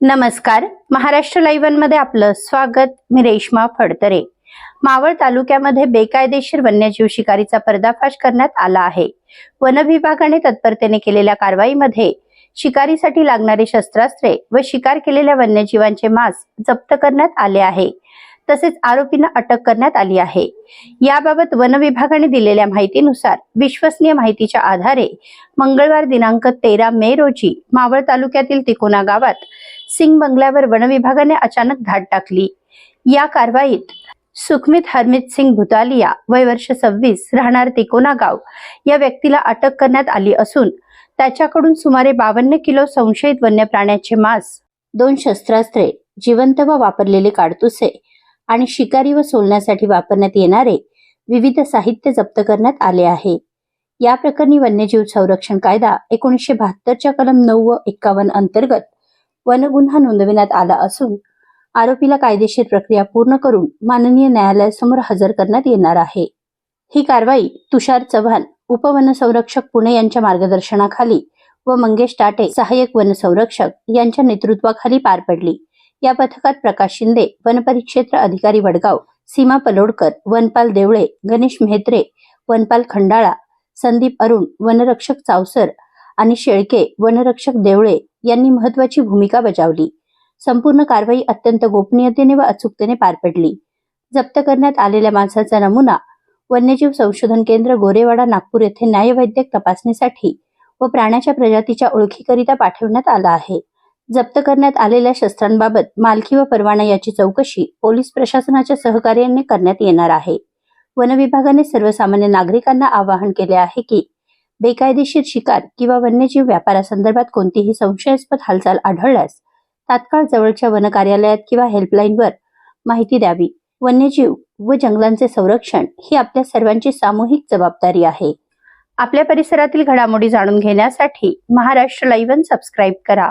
नमस्कार. महाराष्ट्र लाईव्हमध्ये आपलं स्वागत. मी रेश्मा फडतरे. मावळ तालुक्यामध्ये बेकायदेशीर वन्यजीव शिकारीचा पर्दाफाश करण्यात आला आहे. वन विभागाने तत्परतेने केलेल्या कारवाईमध्ये शिकारीसाठी लागणारी शस्त्रास्त्रे व शिकार केलेल्या वन्यजीवांचे मांस जप्त करण्यात आले आहे. तसेच आरोपींना अटक करण्यात आली आहे. याबाबत वन विभागाने दिलेल्या माहितीनुसार विश्वसनीय माहितीच्या आधारे मंगळवार दिनांक तेरा मे रोजी मावळ तालुक्यातील तिकोना गावात सिंग बंगल्यावर वन विभागाने अचानक धाड टाकली. या कारवाईत सुखमित हरमित सिंग भुतालिया वय वर्ष सव्वीस राहणार तिकोना गाव या व्यक्तीला अटक करण्यात आली असून त्याच्याकडून सुमारे बावन्न किलो संशयित वन्य प्राण्याचे मांस दोन शस्त्रास्त्रे जिवंत व वापरलेले काडतुसे आणि शिकारी व सोलण्यासाठी वापरण्यात येणारे विविध साहित्य जप्त करण्यात आले आहे. या प्रकरणी वन्यजीव संरक्षण कायदा एकोणीसशे बहात्तरच्या कलम नऊ व एक्कावन्न अंतर्गत वन गुन्हा नोंदविण्यात आला असून आरोपीला कायदेशीर प्रक्रिया पूर्ण करून माननीय न्यायालयासमोर हजर करण्यात येणार आहे. ही कारवाई तुषार चव्हाण उपवनसंरक्षक पुणे यांच्या मार्गदर्शनाखाली व मंगेश टाटे सहाय्यक वनसंरक्षक यांच्या नेतृत्वाखाली पार पडली. या पथकात प्रकाश शिंदे वनपरिक्षेत्र अधिकारी वडगाव सीमा पलोडकर वनपाल देवळे गणेश मेहत्रे वनपाल खंडाळा संदीप अरुण वनरक्षक चावसर आणि शेळके वनरक्षक देवळे यांनी महत्वाची भूमिका बजावली. संपूर्ण कारवाई अत्यंत गोपनीयतेने व अचूकतेने पार पडली. जप्त करण्यात आलेल्या माणसाचा नमुना वन्यजीव संशोधन केंद्र गोरेवाडा नागपूर येथे न्यायवैद्यक तपासणीसाठी व प्राण्याच्या प्रजातीच्या ओळखीकरिता पाठवण्यात आला आहे. जप्त करण्यात आलेल्या शस्त्रांबाबत मालकी व परवाना याची चौकशी पोलीस प्रशासनाच्या सहकार्याने करण्यात येणार आहे. वन विभागाने सर्वसामान्य नागरिकांना आवाहन केले आहे की बेकायदेशीर शिकार किंवा वन्यजीव व्यापारासंदर्भात कोणतीही संशयास्पद हालचाल आढळल्यास तात्काळ जवळच्या वन कार्यालयात किंवा हेल्पलाईनवर माहिती द्यावी. वन्यजीव व जंगलांचे संरक्षण ही आपल्या सर्वांची सामूहिक जबाबदारी आहे. आपल्या परिसरातील घडामोडी जाणून घेण्यासाठी महाराष्ट्र लाईव्ह सबस्क्राईब करा.